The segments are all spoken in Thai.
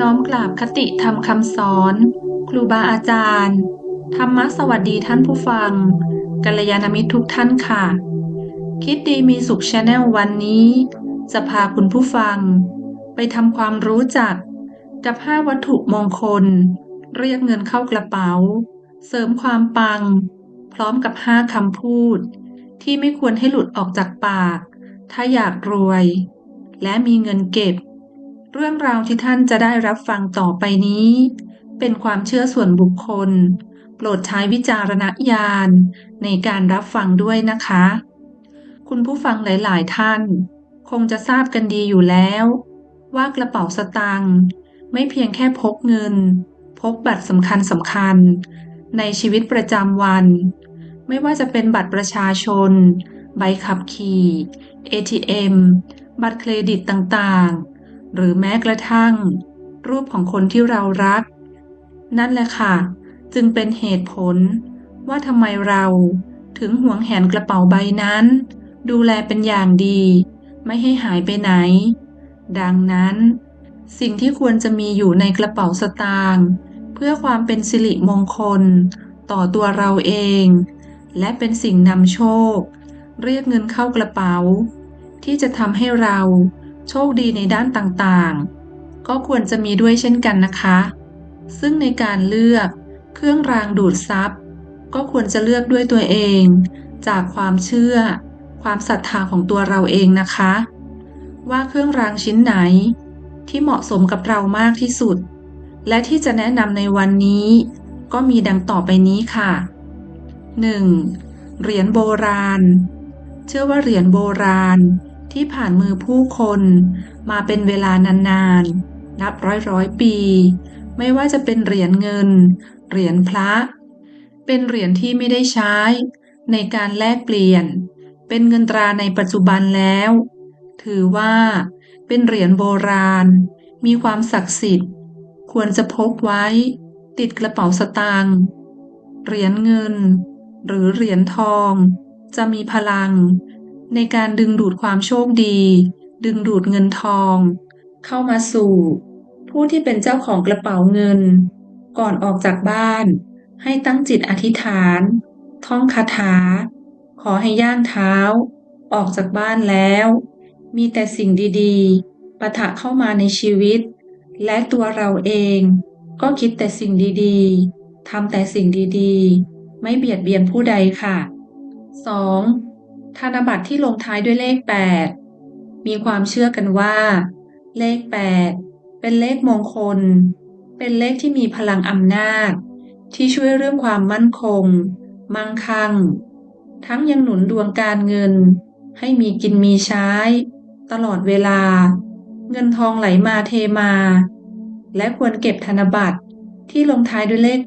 น้อมกราบคติธรรมคำสอน ครูบาอาจารย์ ธรรมะสวัสดีท่านผู้ฟัง กัลยาณมิตรทุกท่านค่ะ คิดดีมีสุขชาแนลวันนี้ จะพาคุณผู้ฟัง ไปทำความรู้จัก กับ5วัตถุมงคล เรียกเงินเข้ากระเป๋า เสริมความปัง พร้อมกับ5คำพูด ที่ไม่ควรให้หลุดออกจากปาก ถ้าอยากรวย และมีเงินเก็บ เรื่องราวที่ท่านจะได้รับฟังต่อไปนี้ เป็นความเชื่อส่วนบุคคล โปรดใช้วิจารณญาณในการรับฟังด้วยนะคะ คุณผู้ฟังหลาย ๆ ท่าน คงจะทราบกันดีอยู่แล้ว ว่ากระเป๋าสตางค์ไม่เพียงแค่พกเงิน พกบัตรสำคัญสำคัญ ในชีวิตประจำวัน ไม่ว่าจะเป็นบัตรประชาชน ใบขับขี่ ATM บัตรเครดิตต่าง ๆ หรือแม้กระทั่ง รูปของคนที่เรารัก นั่นแหละค่ะ จึงเป็นเหตุผลว่าทำไมเราถึงหวงแหนกระเป๋าใบนั้น ดูแลเป็นอย่างดี ไม่ให้หายไปไหน ดังนั้น สิ่งที่ควรจะมีอยู่ในกระเป๋าสตางค์เพื่อความเป็นสิริมงคล ต่อตัวเราเอง และเป็นสิ่งนำโชค เรียกเงินเข้ากระเป๋า ที่จะทำให้เรา โชคดีในด้านต่างๆ ก็ควรจะมีด้วยเช่นกันนะคะ ซึ่งในการเลือกเครื่องรางดูดซับก็ควรจะเลือกด้วยตัวเอง จากความเชื่อ ความศรัทธาของตัวเราเองนะคะ ว่าเครื่องรางชิ้นไหนที่เหมาะสมกับเรามากที่สุด และที่จะแนะนำในวันนี้ ก็มีดังต่อไปนี้ค่ะ 1. เหรียญโบราณ เชื่อว่าเหรียญโบราณ ที่ผ่านมือผู้คนมาเป็นเวลานานๆนับร้อยร้อยปี ไม่ว่าจะเป็นเหรียญเงิน เหรียญพระ เป็นเหรียญที่ไม่ได้ใช้ ในการแลกเปลี่ยน เป็นเงินตราในปัจจุบันแล้ว ถือว่า เป็นเหรียญโบราณ มีความศักดิ์สิทธิ์ ควรจะพกไว้ ติดกระเป๋าสตางค์เหรียญเงิน หรือเหรียญทอง จะมีพลัง ในการดึงดูดความโชคดี ดึงดูดเงินทอง เข้ามาสู่ ผู้ที่เป็นเจ้าของกระเป๋าเงิน ก่อนออกจากบ้าน ให้ตั้งจิตอธิษฐาน ท่องคาถา ขอให้ย่างเท้า ออกจากบ้านแล้ว มีแต่สิ่งดีๆปะทะเข้ามาในชีวิต และตัวเราเองก็คิดแต่สิ่งดีๆทำแต่สิ่งดีๆ ไม่เบียดเบียนผู้ใดค่ะ 2. ธนบัตรที่ลงท้ายด้วยเลข 8 มีความเชื่อกันว่า เลข 8 เป็นเลขมงคล เป็นเลขที่มีพลังอำนาจ ที่ช่วยเรื่องความมั่นคง มั่งคั่ง ทั้งยังหนุนดวงการเงิน ให้มีกินมีใช้ ตลอดเวลา เงินทองไหลมาเทมา และควรเก็บธนบัตรที่ลงท้ายด้วยเลข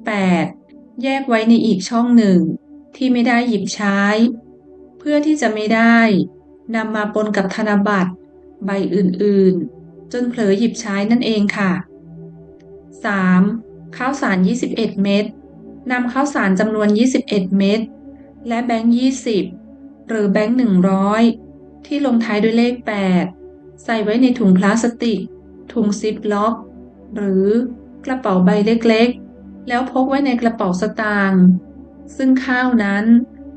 8 แยกไว้ในอีกช่องหนึ่ง ที่ไม่ได้หยิบใช้ พื่อที่จะไม่ได้นำมาปนกับธนบัตร ใบอื่นๆ จนเผลอหยิบใช้นั่นเองค่ะ 3. ข้าวสาร 21 เม็ดนำข้าวสารจำนวน 21 เม็ดและแบงค์ 20 หรือแบงค์ 100 ที่ลงท้ายด้วยเลข 8 ใส่ไว้ในถุงพลาสติก ถุงซิปล็อก หรือกระเป๋าใบเล็กๆ แล้วพกไว้ในกระเป๋าสตางค์ซึ่งข้าวนั้น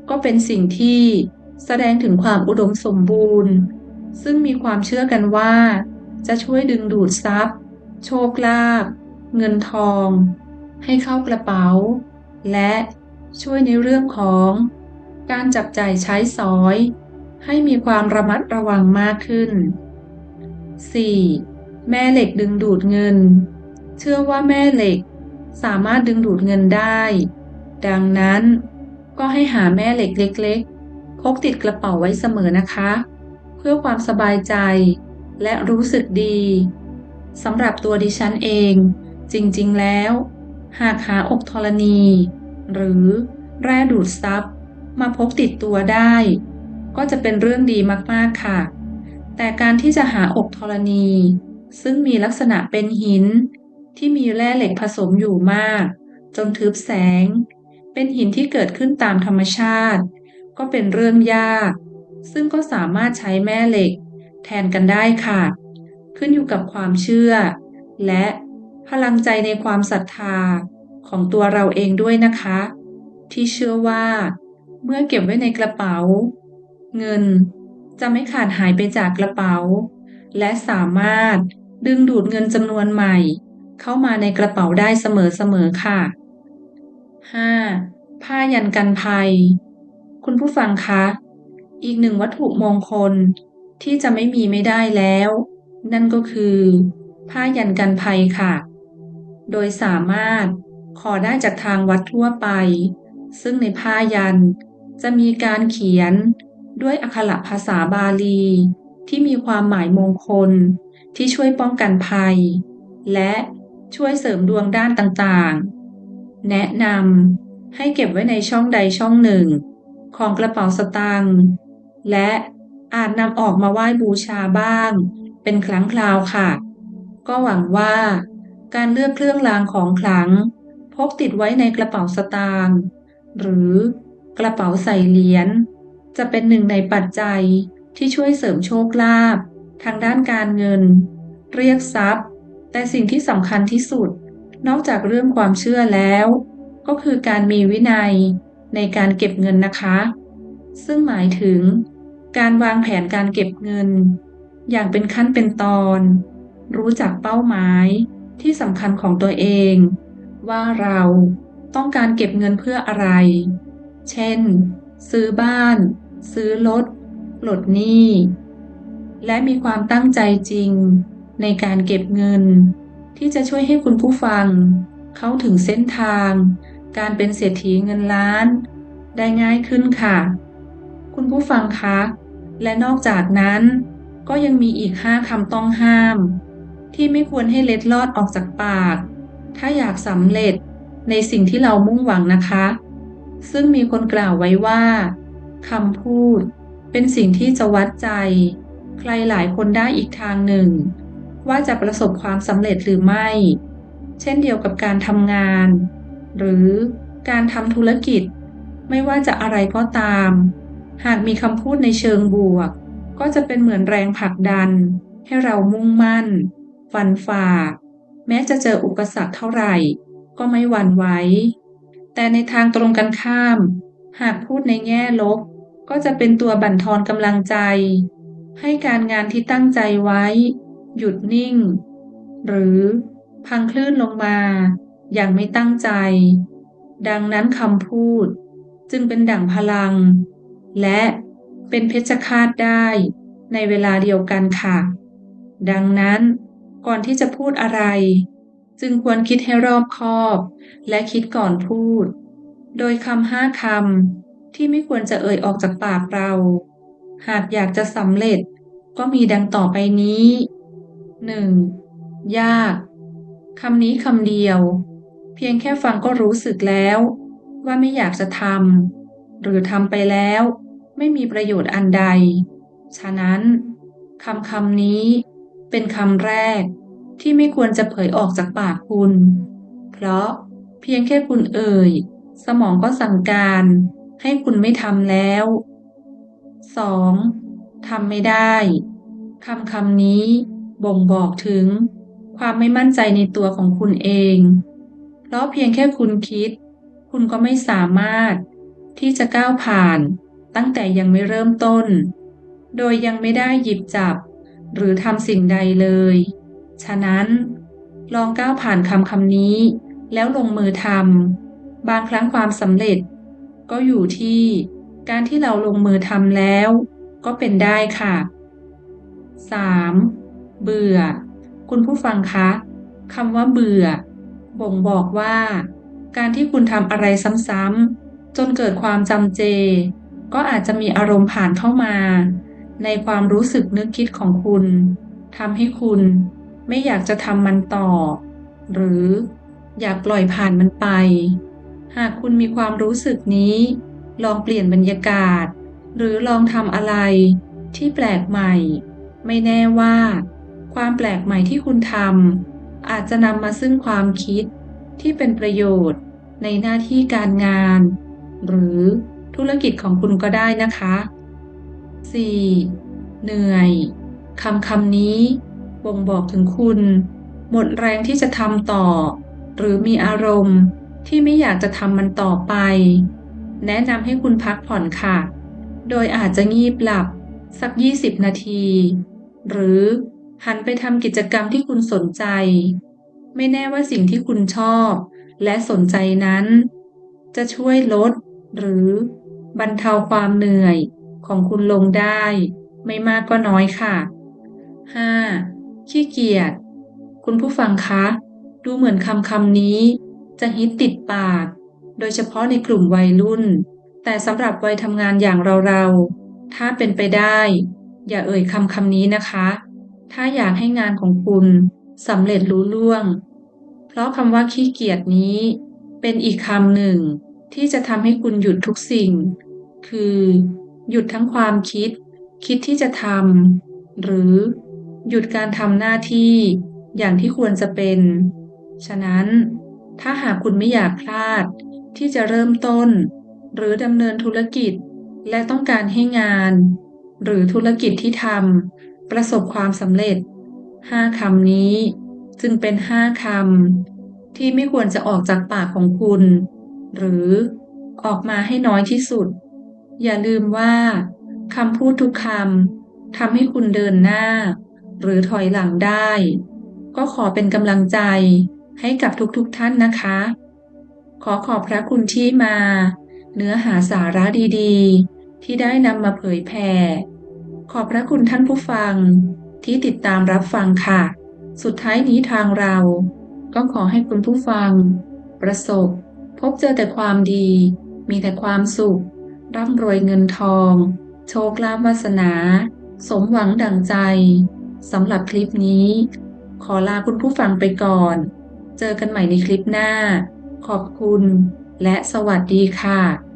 ก็เป็นสิ่งที่ แสดงถึงความอุดมสมบูรณ์ ซึ่งมีความเชื่อกันว่า จะช่วยดึงดูดทรัพย์ โชคลาภเงินทอง ให้เข้ากระเป๋า และช่วยในเรื่องของการจับจ่ายใช้สอย ให้มีความระมัดระวังมากขึ้น 4. แม่เหล็กดึงดูดเงิน เชื่อว่าแม่เหล็กสามารถดึงดูดเงินได้ ดังนั้นก็ให้หาแม่เหล็กเล็ก พกติดกระเป๋าไว้เสมอนะคะ เพื่อความสบายใจและรู้สึกดีสำหรับตัวดิฉันเอง จริงๆแล้ว หากหาอกธรณี หรือแร่ดูดซับมาพกติดตัวได้ ก็จะเป็นเรื่องดีมากๆค่ะ แต่การที่จะหาอกธรณี ซึ่งมีลักษณะเป็นหิน ที่มีแร่เหล็กผสมอยู่มาก จนทึบแสง เป็นหินที่เกิดขึ้นตามธรรมชาติ ก็เป็นเรื่องยาก ซึ่งก็สามารถใช้แม่เหล็ก แทนกันได้ค่ะ ขึ้นอยู่กับความเชื่อ และพลังใจในความศรัทธาของตัวเราเองด้วยนะคะ ที่เชื่อว่า เมื่อเก็บไว้ในกระเป๋า เงินจะไม่ขาดหายไปจากกระเป๋า และสามารถดึงดูดเงินจำนวนใหม่ เข้ามาในกระเป๋าได้เสมอๆค่ะ 5. ผ้ายันกันภัย คุณผู้ฟังคะ อีกหนึ่งวัตถุมงคลที่จะไม่มีไม่ได้แล้ว นั่นก็คือ ผ้ายันกันภัยค่ะ โดยสามารถขอได้จากทางวัดทั่วไป ซึ่งในผ้ายันจะมีการเขียนด้วยอักขระภาษาบาลี ที่มีความหมายมงคลที่ช่วยป้องกันภัย และช่วยเสริมดวงด้านต่างๆ แนะนำให้เก็บไว้ในช่องใดช่องหนึ่ง ของกระเป๋าสตางค์และอาจนำออกมาไหว้บูชาบ้าง เป็นครั้งคราวค่ะ ก็หวังว่า การเลือกเครื่องรางของขลัง พกติดไว้ในกระเป๋าสตางค์หรือกระเป๋าใส่เหรียญจะเป็นหนึ่งในปัจจัยที่ช่วยเสริมโชคลาภทางด้านการเงิน เรียกทรัพย์ แต่สิ่งที่สำคัญที่สุด นอกจากเรื่องความเชื่อแล้ว ก็คือการมีวินัย ในการเก็บเงินนะคะ ซึ่งหมายถึง การวางแผนการเก็บเงิน อย่างเป็นขั้นเป็นตอน รู้จักเป้าหมายที่สำคัญของตัวเอง ว่าเราต้องการเก็บเงินเพื่ออะไร เช่น ซื้อบ้าน ซื้อรถปลดหนี้ และมีความตั้งใจจริง ในการเก็บเงิน ที่จะช่วยให้คุณผู้ฟัง เข้าถึงเส้นทาง การเป็นเศรษฐีเงินล้าน ได้ง่ายขึ้นค่ะ คุณผู้ฟังคะ และนอกจากนั้นก็ยังมีอีกห้าคำต้องห้าม ที่ไม่ควรให้เล็ดลอดออกจากปาก ถ้าอยากสำเร็จในสิ่งที่เรามุ่งหวังนะคะ ซึ่งมีคนกล่าวไว้ว่าคำพูดเป็นสิ่งที่จะวัดใจ ใครหลายคนได้อีกทางหนึ่ง ว่าจะประสบความสำเร็จหรือไม่ เช่นเดียวกับการทำงาน หรือการทำธุรกิจ ไม่ว่าจะอะไรก็ตาม หากมีคำพูดในเชิงบวก ก็จะเป็นเหมือนแรงผลักดัน ให้เรามุ่งมั่น ฟันฝ่า แม้จะเจออุปสรรคเท่าไหร่ ก็ไม่หวั่นไหวแต่ในทางตรงกันข้าม หากพูดในแง่ลบ ก็จะเป็นตัวบั่นทอนกำลังใจ ให้การงานที่ตั้งใจไว้ หยุดนิ่ง หรือพังคลื่นลงมา อย่างไม่ตั้งใจ ดังนั้นคำพูดจึงเป็นดั่งพลัง และเป็นเพชฌฆาตได้ในเวลาเดียวกันค่ะ ดังนั้นก่อนที่จะพูดอะไร จึงควรคิดให้รอบคอบ และคิดก่อนพูด โดยคำห้าคำที่ไม่ควรจะเอ่ยออกจากปากเรา หากอยากจะสำเร็จก็มีดังต่อไปนี้ 1. ยาก คำนี้คำเดียว เพียงแค่ฟังก็รู้สึกแล้ว ว่าไม่อยากจะทำหรือทำไปแล้ว ไม่มีประโยชน์อันใด ฉะนั้นคำคำนี้เป็นคำแรกที่ไม่ควรจะเผยออกจากปากคุณ เพราะเพียงแค่คุณเอ่ย สมองก็สั่งการให้คุณไม่ทำแล้ว 2. ทำไม่ได้คำคำนี้บ่งบอกถึงความไม่มั่นใจในตัวของคุณเอง เพราะเพียงแค่คุณคิด คุณก็ไม่สามารถที่จะก้าวผ่านตั้งแต่ยังไม่เริ่มต้น โดยยังไม่ได้หยิบจับ หรือทำสิ่งใดเลย ฉะนั้น ลองก้าวผ่านคำคำนี้ แล้วลงมือทำบางครั้งความสำเร็จ ก็อยู่ที่การที่เราลงมือทำแล้ว ก็เป็นได้ค่ะ 3. เบื่อ คุณผู้ฟังคะคำว่าเบื่อ บ่งบอกว่า การที่คุณทำอะไรซ้ำๆจนเกิดความจำเจ ก็อาจจะมีอารมณ์ผ่านเข้ามา ในความรู้สึกนึกคิดของคุณทำให้คุณไม่อยากจะทำมันต่อ หรืออยากปล่อยผ่านมันไป หากคุณมีความรู้สึกนี้ ลองเปลี่ยนบรรยากาศ หรือลองทำอะไรที่แปลกใหม่ ไม่แน่ว่า ความแปลกใหม่ที่คุณทำ อาจจะนำมาซึ่งความคิดที่เป็นประโยชน์ในหน้าที่การงาน หรือธุรกิจของคุณก็ได้นะคะ 4. เหนื่อยคำคำนี้บ่งบอกถึงคุณ หมดแรงที่จะทำต่อ หรือมีอารมณ์ที่ไม่อยากจะทำมันต่อไป แนะนำให้คุณพักผ่อนค่ะ โดยอาจจะงีบหลับสัก 20 นาที หรือ หันไปทำกิจกรรมที่คุณสนใจ ไม่แน่ว่าสิ่งที่คุณชอบ และสนใจนั้น จะช่วยลด หรือบรรเทาความเหนื่อยของคุณลงได้ ไม่มากก็น้อยค่ะ 5. ขี้เกียจคุณผู้ฟังคะ ดูเหมือนคำคำนี้ จะฮิตติดปาก โดยเฉพาะในกลุ่มวัยรุ่น แต่สำหรับวัยทำงานอย่างเราๆ ถ้าเป็นไปได้ อย่าเอ่ยคำคำนี้นะคะ ถ้าอยากให้งานของคุณสำเร็จรู้ล่วง เพราะคำว่าขี้เกียจนี้ เป็นอีกคำหนึ่ง ที่จะทำให้คุณหยุดทุกสิ่ง คือ หยุดทั้งความคิด คิดที่จะทำหรือหยุดการทำหน้าที่อย่างที่ควรจะเป็น ฉะนั้น ถ้าหากคุณไม่อยากพลาด ที่จะเริ่มต้น หรือดำเนินธุรกิจ และต้องการให้งาน หรือธุรกิจที่ทำ ประสบความสำเร็จห้าคำนี้ จึงเป็นห้าคำที่ไม่ควรจะออกจากปากของคุณ หรือออกมาให้น้อยที่สุด อย่าลืมว่าคำพูดทุกคำทำให้คุณเดินหน้า หรือถอยหลังได้ ก็ขอเป็นกำลังใจให้กับทุกๆทท่านนะคะ ขอขอบพระคุณที่มา เนื้อหาสาระดีๆ ที่ได้นำมาเผยแผ่ ขอบพระคุณท่านผู้ฟังที่ติดตามรับฟังค่ะ สุดท้ายนี้ทางเรา ก็ขอให้คุณผู้ฟัง ประสบ พบเจอแต่ความดี มีแต่ความสุข ร่ำรวยเงินทอง โชคลาภวาสนา สมหวังดั่งใจสำหรับคลิปนี้ ขอลาคุณผู้ฟังไปก่อน เจอกันใหม่ในคลิปหน้า ขอบคุณ และสวัสดีค่ะ